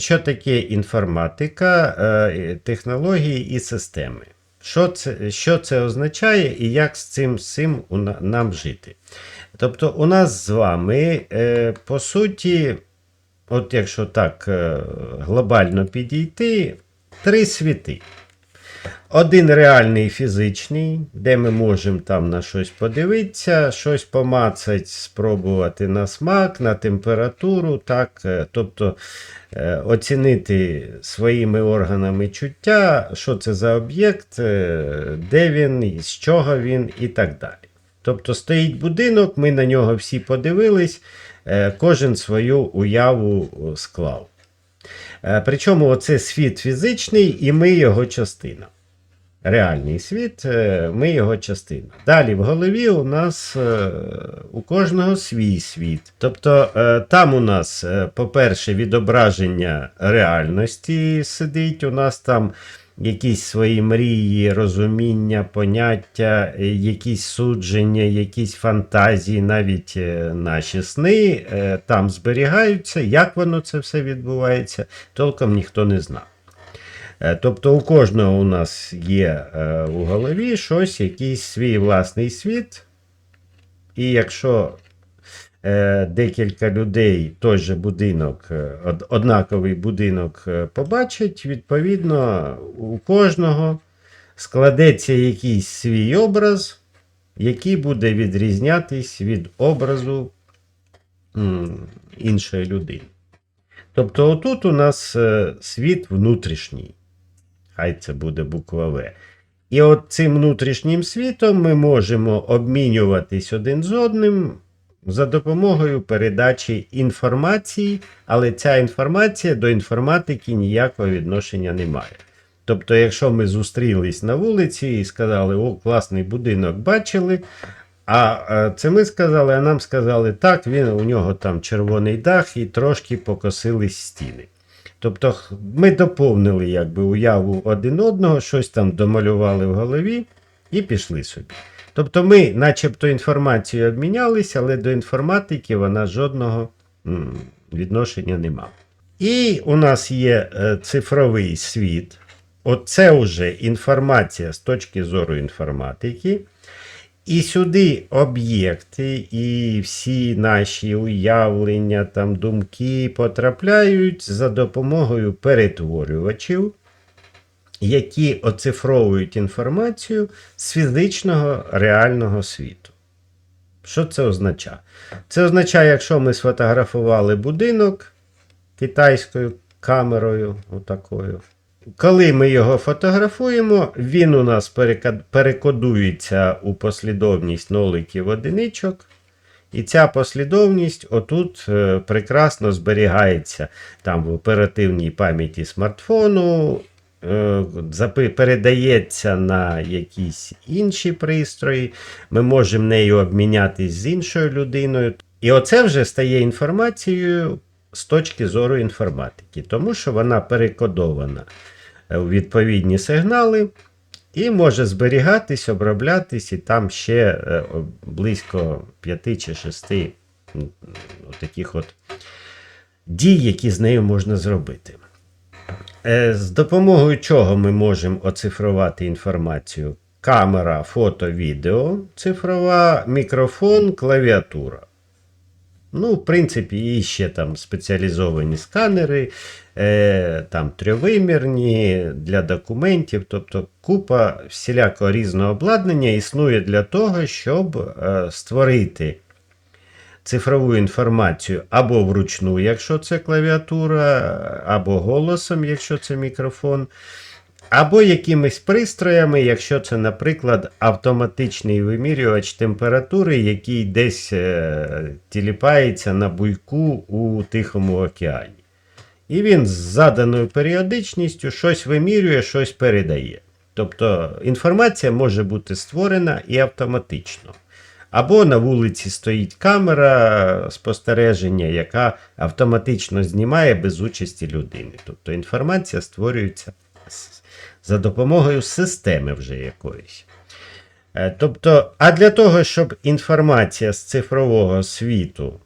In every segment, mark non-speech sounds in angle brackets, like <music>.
Що таке інформатика, е, технології і системи? Що це, що це означає і як з цим, у нам жити? Тобто, у нас з вами, е, по суті, от якщо так е, глобально підійти, три світи. Один реальний фізичний, де ми можемо там на щось подивитися, щось помацати, спробувати на смак, на температуру, так, е, тобто е, оцінити своїми органами чуття, що це за об'єкт, е, де він, з чого він і так далі. Тобто стоїть будинок, ми на нього всі подивились, кожен свою уяву склав. Е, Причому це світ фізичний, і ми його частина. Реальний світ, е, ми його частина. Далі в голові у нас е, у кожного свій світ. Тобто там у нас, по-перше, відображення реальності сидить, у нас там якісь свої мрії, розуміння, поняття, е, якісь судження, якісь фантазії, навіть е, наші сни е, там зберігаються. Як воно це все відбувається, толком ніхто не знає. Е, Тобто у кожного у нас є у голові щось, якийсь свій власний світ. І якщо декілька людей той же будинок, е, однаковий будинок е, побачать, відповідно, у кожного складеться якийсь свій образ, який буде відрізнятись від образу іншої людини. Тобто, отут у нас е, світ внутрішній. Хай це буде буква В. І от цим внутрішнім світом ми можемо обмінюватись один з одним за допомогою передачі інформації, але ця інформація до інформатики ніякого відношення не має. Тобто, якщо ми зустрілись на вулиці і сказали, о, класний будинок бачили, а це ми сказали, а нам сказали, так, він, у нього там червоний дах і трошки покосились стіни. Тобто ми доповнили якби, уяву один одного, щось там домалювали в голові і пішли собі. Тобто ми, начебто, інформацією обмінялися, але до інформатики вона жодного відношення не мала. І у нас є е, цифровий світ. Оце вже інформація з точки зору інформатики. І сюди об'єкти і всі наші уявлення, там, думки потрапляють за допомогою перетворювачів, які оцифровують інформацію з фізичного реального світу. Що це означає? Це означає, якщо ми сфотографували будинок китайською камерою, отакою. Коли ми його фотографуємо, він у нас перекодується у послідовність ноликів одиничок. І ця послідовність отут е, прекрасно зберігається там в оперативній пам'яті смартфону, передається на якісь інші пристрої. Ми можемо нею обмінятись з іншою людиною. І оце вже стає інформацією з точки зору інформатики, тому що вона перекодована е, у відповідні сигнали і може зберігатись, оброблятись, і там ще е, близько 5 чи 6 таких от дій, які з нею можна зробити. Е, З допомогою чого ми можемо оцифрувати інформацію? Камера, фото, відео, цифрова, мікрофон, клавіатура. Ну, в принципі, і ще там спеціалізовані сканери, е, там трьовимірні для документів, тобто купа всілякого різного обладнання існує для того, щоб е, створити цифрову інформацію або вручну, якщо це клавіатура, або голосом, якщо це мікрофон, або якимись пристроями, якщо це, наприклад, автоматичний вимірювач температури, який десь е, тіліпається на буйку у Тихому океані. І він з заданою періодичністю щось вимірює, щось передає. Тобто інформація може бути створена і автоматично. Або на вулиці стоїть камера спостереження, яка автоматично знімає без участі людини. Тобто інформація створюється за допомогою системи вже якоїсь. Е, Тобто, а для того, щоб інформація з цифрового світу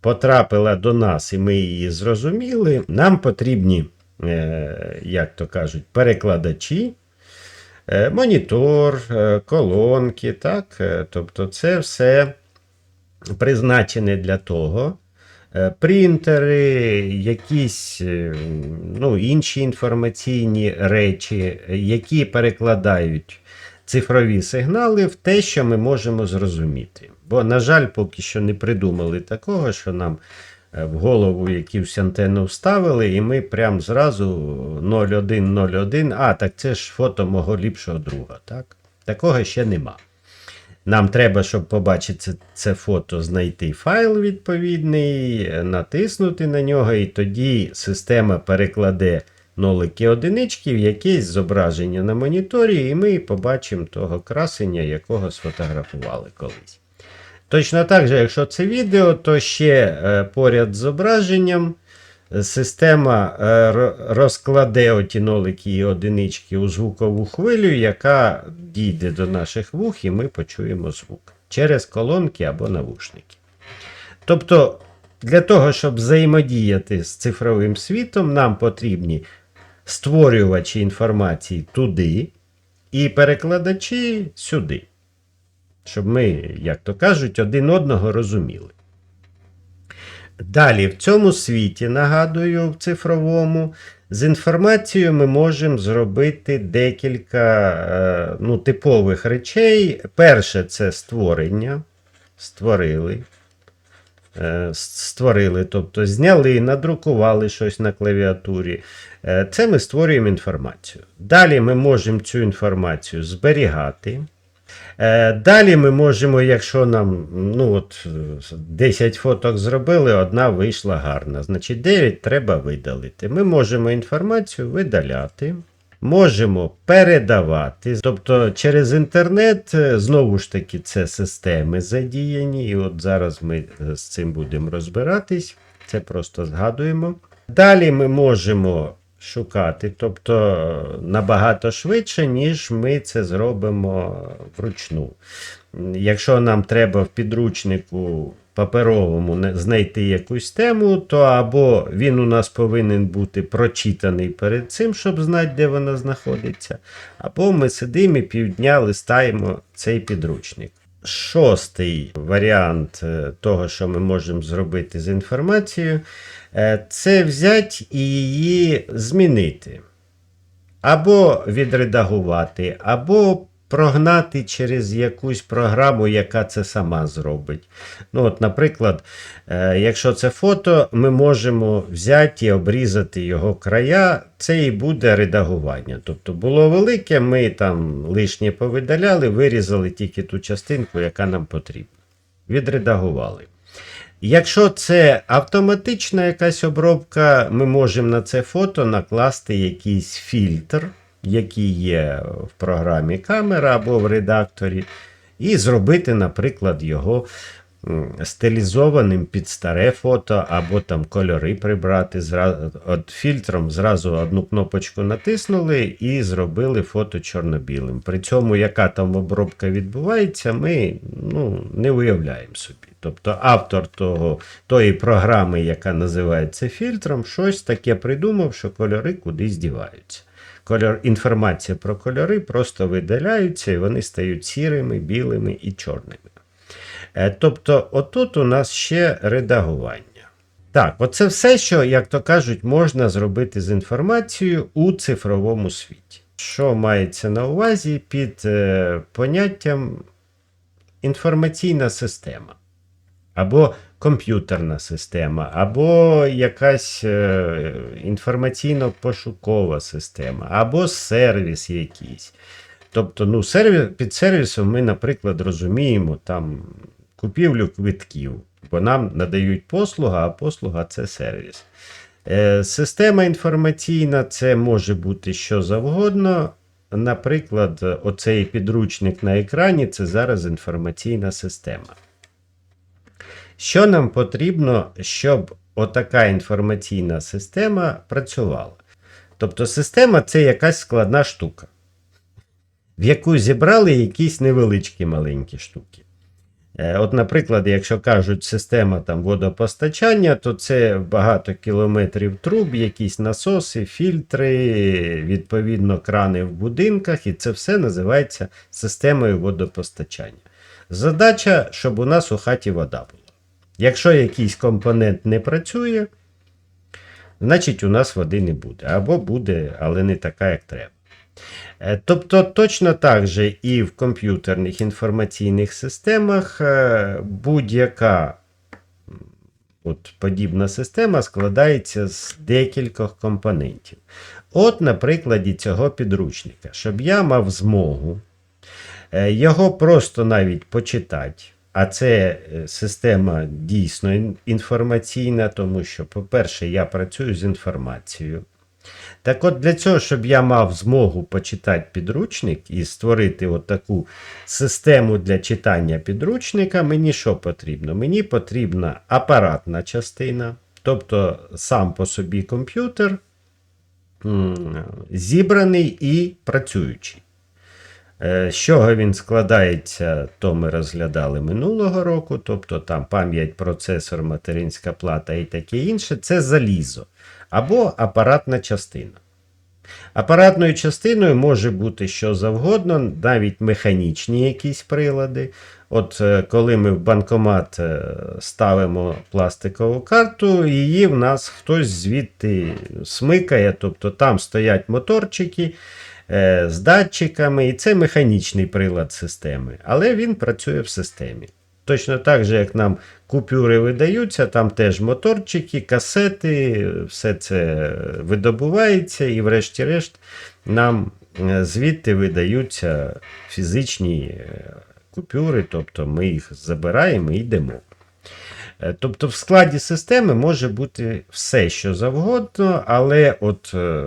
потрапила до нас і ми її зрозуміли, нам потрібні, е, як то кажуть, перекладачі, монітор, е, колонки. так? Е, Тобто це все призначене для того. Е, Принтери, якісь е, ну, інші інформаційні речі, е, які перекладають цифрові сигнали в те, що ми можемо зрозуміти. Бо, на жаль, поки що не придумали такого, що нам е, в голову якусь антенну вставили, і ми прям зразу 0101, а так це ж фото мого ліпшого друга. Так? Такого ще нема. Нам треба, щоб побачити це, фото, знайти файл відповідний, е, натиснути на нього, і тоді система перекладе нолики одинички в якесь зображення на моніторі, і ми побачимо того красення, якого сфотографували колись. Точно так же, якщо це відео, то ще е, поряд з зображенням е, система е, ро- розкладе оті нолики і одинички у звукову хвилю, яка дійде до наших вух, і ми почуємо звук через колонки або навушники. Тобто, для того, щоб взаємодіяти з цифровим світом, нам потрібні створювачі інформації туди і перекладачі сюди. Щоб ми, як то кажуть, один одного розуміли. Далі, в цьому світі, нагадую, в цифровому, з інформацією ми можемо зробити декілька е, ну, типових речей. Перше це створення. Створили. Е, Створили, тобто зняли, надрукували щось на клавіатурі. Е, Це ми створюємо інформацію. Далі ми можемо цю інформацію зберігати. Е, Далі ми можемо, якщо нам ну от, е, 10 фоток зробили, одна вийшла гарна. Значить, 9 треба видалити. Ми можемо інформацію видаляти. Можемо передавати, тобто через інтернет, е, знову ж таки, це системи задіяні, і от зараз ми е, з цим будемо розбиратись, це просто згадуємо. Далі ми можемо шукати, тобто е, набагато швидше, ніж ми це зробимо вручну. Якщо нам треба в підручнику паперовому знайти якусь тему, то або він у нас повинен бути прочитаний перед цим, щоб знати, де вона знаходиться, або ми сидимо і півдня листаємо цей підручник. Шостий варіант е, того, що ми можемо зробити з інформацією, е, це взяти і її змінити. Або відредагувати, або прогнати через якусь програму, яка це сама зробить. Ну, от, Наприклад, е, якщо це фото, ми можемо взяти і обрізати його края, це і буде редагування. Тобто було велике, ми там лишнє повидаляли, вирізали тільки ту частинку, яка нам потрібна. Відредагували. Якщо це автоматична якась обробка, ми можемо на це фото накласти якийсь фільтр, який є в програмі камера або в редакторі, і зробити, наприклад, його стилізованим під старе фото, або там кольори прибрати. От фільтром зразу одну кнопочку натиснули і зробили фото чорно-білим. При цьому, яка там обробка відбувається, ми ну, не уявляємо собі. Тобто автор того, тої програми, яка називається фільтром, щось таке придумав, що кольори кудись діваються. Кольор, інформація про кольори просто видаляються, і вони стають сірими, білими і чорними. Е, Тобто, отут у нас ще редагування. Так, оце все, що, як то кажуть, можна зробити з інформацією у цифровому світі. Що мається на увазі під е, поняттям інформаційна система, або комп'ютерна система, або якась е, інформаційно-пошукова система, або сервіс якийсь. Тобто, ну, сервіс, під сервісом ми, наприклад, розуміємо там купівлю квитків, бо нам надають послугу, а послуга це сервіс. Е, Система інформаційна це може бути що завгодно. Наприклад, оцей підручник на екрані це зараз інформаційна система. Що нам потрібно, щоб отака інформаційна система працювала? Тобто система це якась складна штука, в яку зібрали якісь невеличкі маленькі штуки. Е, От, наприклад, якщо кажуть система там водопостачання, то це багато кілометрів труб, якісь насоси, фільтри, відповідно, крани в будинках, і це все називається системою водопостачання. Задача, щоб у нас у хаті вода була. Якщо якийсь компонент не працює, значить у нас води не буде. Або буде, але не така, як треба. Е, Тобто точно так же і в комп'ютерних інформаційних системах е, будь-яка от подібна система складається з декількох компонентів. От на прикладі цього підручника, щоб я мав змогу е, його просто навіть почитати. А це е, система дійсно інформаційна, тому що, по-перше, я працюю з інформацією. Так от для цього, щоб я мав змогу почитати підручник і створити от таку систему для читання підручника, мені що потрібно? Мені потрібна апаратна частина, тобто сам по собі комп'ютер, зібраний і працюючий. Е, З чого він складається, то ми розглядали минулого року, тобто там пам'ять, процесор, материнська плата і таке інше, це залізо або апаратна частина. Апаратною частиною може бути що завгодно, навіть механічні якісь прилади. От е, коли ми в банкомат е, ставимо пластикову карту, її в нас хтось звідти смикає, тобто там стоять моторчики з датчиками, і це механічний прилад системи, але він працює в системі. Точно так же, як нам купюри видаються, там теж моторчики, касети, все це видобувається, і, врешті-решт, нам е, звідти видаються фізичні е, купюри, тобто ми їх забираємо і йдемо. Е, Тобто в складі системи може бути все, що завгодно, але от, е,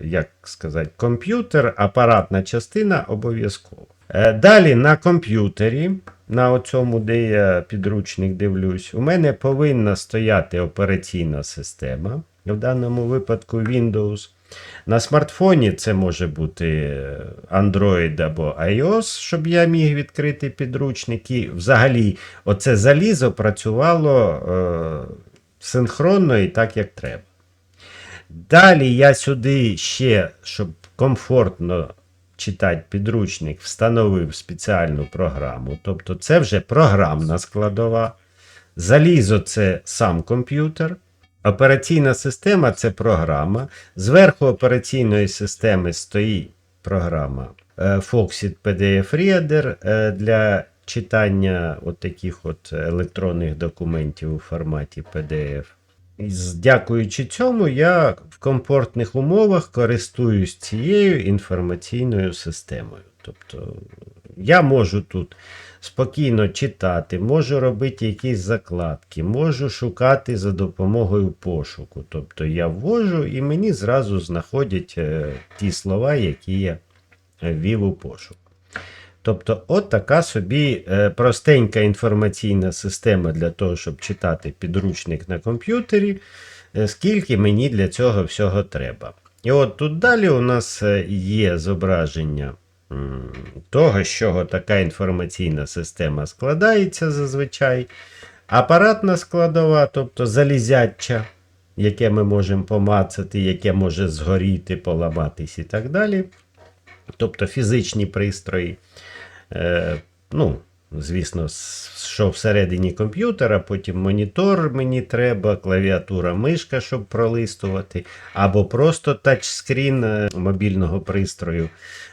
як сказати, комп'ютер, апаратна частина обов'язково. Е, Далі на комп'ютері, на цьому, де я підручник дивлюсь, у мене повинна стояти операційна система, в даному випадку Windows. На смартфоні це може бути Android або iOS, щоб я міг відкрити підручник. І взагалі, оце залізо працювало е, синхронно і так, як треба. Далі я сюди ще, щоб комфортно читати підручник, встановив спеціальну програму. Тобто це вже програмна складова. Залізо це сам комп'ютер. Операційна система це програма. Зверху операційної системи стоїть програма е, Foxit PDF Reader е, для читання от таких от електронних документів у форматі PDF. Дякуючи цьому, я в комфортних умовах користуюсь цією інформаційною системою. Тобто я можу тут спокійно читати, можу робити якісь закладки, можу шукати за допомогою пошуку. Тобто я ввожу і мені зразу знаходять е, ті слова, які я е, ввів у пошук. Тобто, от така собі е, простенька інформаційна система для того, щоб читати підручник на комп'ютері, скільки мені для цього всього треба. І от тут далі у нас є зображення того, з чого така інформаційна система складається зазвичай. Апаратна складова, тобто залізяча, яке ми можемо помацати, яке може згоріти, поламатись і так далі. Тобто фізичні пристрої. Е, ну, звісно, що всередині комп'ютера, потім монітор мені треба, клавіатура, мишка, щоб пролистувати, або просто тачскрін е, мобільного пристрою,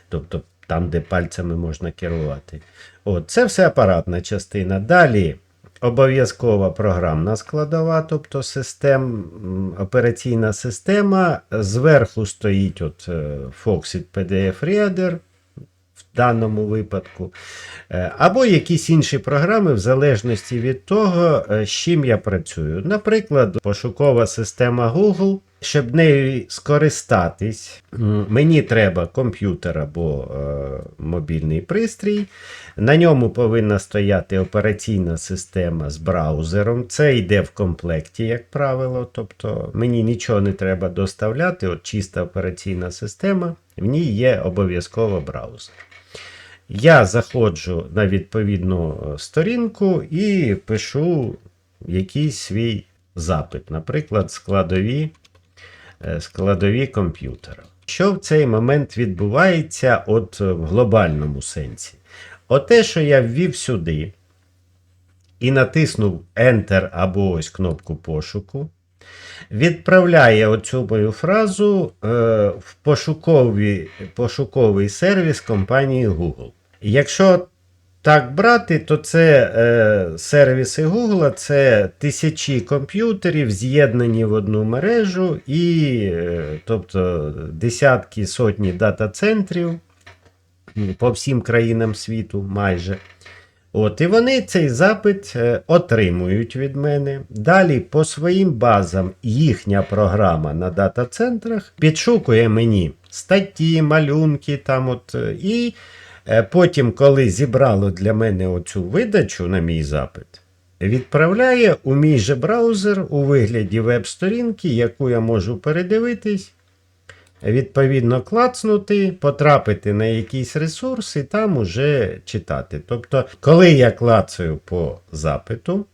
тобто там, де пальцями можна керувати. От, це все апаратна частина. Далі. Обов'язкова програмна складова, тобто систем, операційна система. Зверху стоїть от Foxit PDF Reader в даному випадку. Е, Або якісь інші програми, в залежності від того, е, з чим я працюю. Наприклад, пошукова система Google. Щоб нею скористатись, мені треба комп'ютер або е, мобільний пристрій. На ньому повинна стояти операційна система з браузером. Це йде в комплекті, як правило. Тобто мені нічого не треба доставляти, от чиста операційна система, в ній є обов'язково браузер. Я заходжу на відповідну е, сторінку і пишу якийсь свій запит, наприклад, складові, складові комп'ютера. Що в цей момент відбувається от е, в глобальному сенсі? Оте, що я ввів сюди і натиснув Enter або ось кнопку пошуку, відправляє оцю мою фразу е, в пошуковий, пошуковий сервіс компанії Google. Якщо так брати, то це е, сервіси Google, це тисячі комп'ютерів, з'єднані в одну мережу, і е, тобто десятки сотні дата-центрів по всім країнам світу майже. От, і вони цей запит е, отримують від мене. Далі по своїм базам їхня програма на дата-центрах підшукує мені статті, малюнки там от, е, і потім, коли зібрало для мене оцю видачу на мій запит, відправляє у мій же браузер у вигляді веб-сторінки, яку я можу передивитись відповідно клацнути, потрапити на якийсь ресурс і там уже читати. Тобто, коли я клацаю по запиту,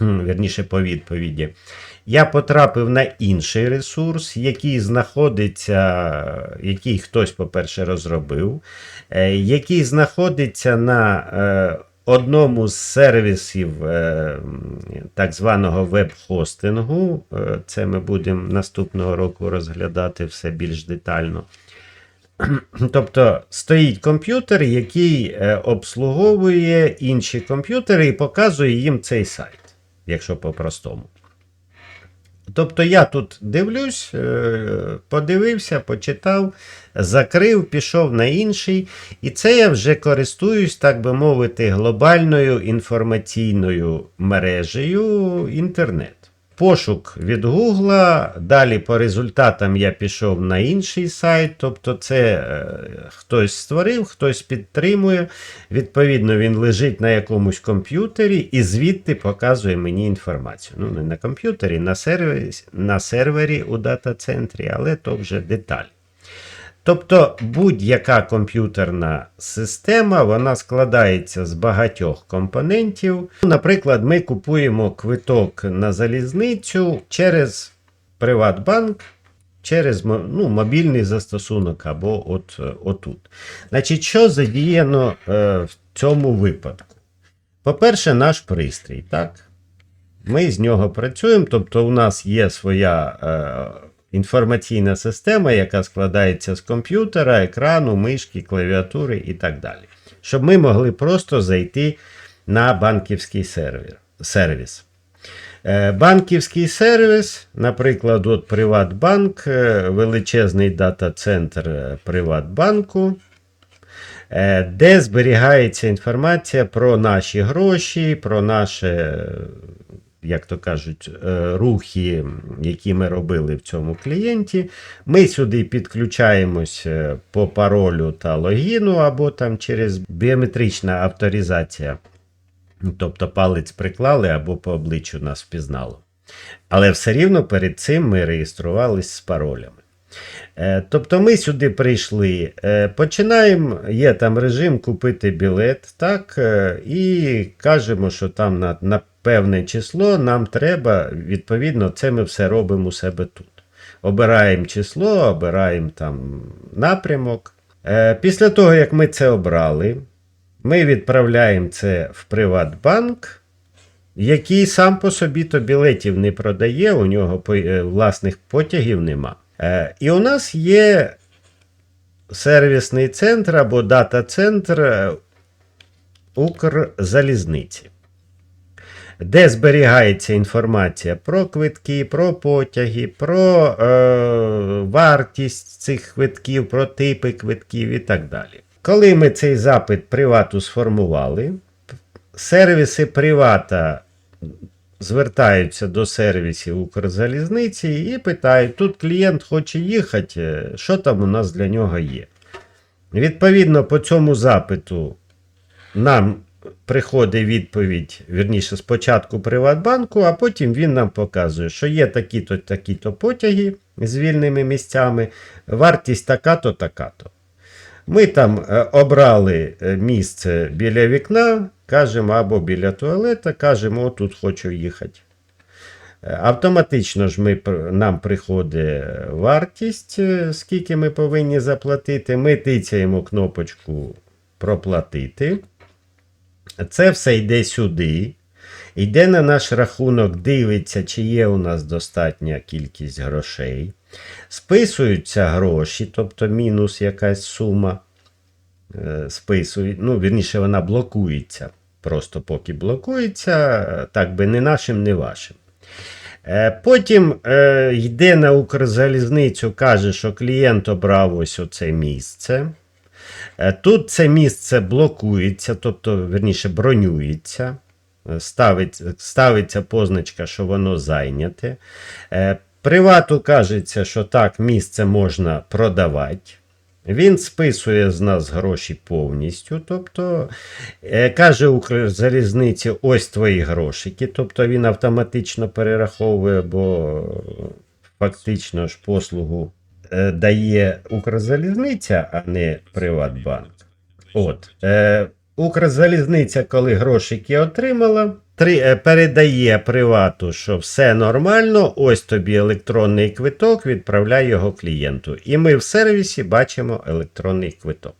м, вірніше по відповіді, я потрапив на інший ресурс, який знаходиться, який хтось, по-перше, розробив, е, який знаходиться на е, одному з сервісів е, так званого веб-хостингу. Це ми будемо наступного року розглядати все більш детально. <clears throat> Тобто стоїть комп'ютер, який обслуговує інші комп'ютери і показує їм цей сайт, якщо по-простому. Тобто я тут дивлюсь, е, подивився, почитав, закрив, пішов на інший. І це я вже користуюсь, так би мовити, глобальною інформаційною мережею інтернет. Пошук від Гугла, далі по результатам я пішов на інший сайт, тобто це е, хтось створив, хтось підтримує. Відповідно, він лежить на якомусь комп'ютері і звідти показує мені інформацію. Ну, не на комп'ютері, на сервері, на сервері у дата-центрі, але то вже деталь. Тобто будь-яка комп'ютерна система вона складається з багатьох компонентів. Наприклад, ми купуємо квиток на залізницю через Приватбанк, через ну, мобільний застосунок або от, е, отут. Значить, що задіяно е, в цьому випадку? По-перше, наш пристрій. так? Ми з нього працюємо, тобто у нас є своя е, інформаційна система, яка складається з комп'ютера, екрану, мишки, клавіатури і так далі. Щоб ми могли просто зайти на банківський сервіс. Е, Банківський сервіс, наприклад, от Приватбанк, е, величезний дата-центр е, Приватбанку, де зберігається інформація про наші гроші, про наше, як то кажуть, е, рухи, які ми робили в цьому клієнті. Ми сюди підключаємось по паролю та логіну, або там через біометрична авторизація. Тобто палець приклали або по обличчю нас впізнало. Але все рівно перед цим ми реєструвалися з паролями. Е, Тобто ми сюди прийшли, е, починаємо, є там режим купити білет, так, е, і кажемо, що там на, на певне число нам треба, відповідно, це ми все робимо у себе тут. Обираємо число, обираємо там напрямок. Після того, як ми це обрали, ми відправляємо це в Приватбанк, який сам по собі то білетів не продає, у нього власних потягів нема. Е, І у нас є сервісний центр або дата-центр е, Укрзалізниці, де зберігається інформація про квитки, про потяги, про е, вартість цих квитків, про типи квитків і так далі. Коли ми цей запит привату сформували, сервіси привата звертаються до сервісів Укрзалізниці і питають: тут клієнт хоче їхати, що там у нас для нього є. Відповідно, по цьому запиту нам приходить відповідь, вірніше, спочатку Приватбанку, а потім він нам показує, що є такі-то, такі-то потяги з вільними місцями, вартість така-то, така-то. Ми там е, обрали е, місце біля вікна, кажемо або біля туалета, кажемо, отут хочу їхати. Е, Автоматично ж ми, нам приходить вартість, скільки ми повинні заплатити. Ми тицяємо кнопочку проплатити. Це все йде сюди. Йде на наш рахунок, дивиться, чи є у нас достатня кількість грошей. Списуються гроші, тобто мінус якась сума. Е, Списують, ну, вірніше, вона блокується. Просто поки блокується, так би не нашим, не вашим. Е, Потім е, йде на Укрзалізницю, каже, що клієнт обрав ось оце місце. Е, Тут це місце блокується, тобто, верніше, бронюється. Ставить, ставиться позначка, що воно зайняте. Привату кажеться, що так, місце можна продавати. Він списує з нас гроші повністю. Тобто е, каже Укрзалізниці, ось твої грошики. Тобто він автоматично перераховує, бо фактично ж послугу е, дає Укрзалізниця, а не Приватбанк. От. Е, Укрзалізниця, коли грошики отримала, три, е, передає привату, що все нормально, ось тобі електронний квиток, відправляй його клієнту. І ми в сервісі бачимо електронний квиток.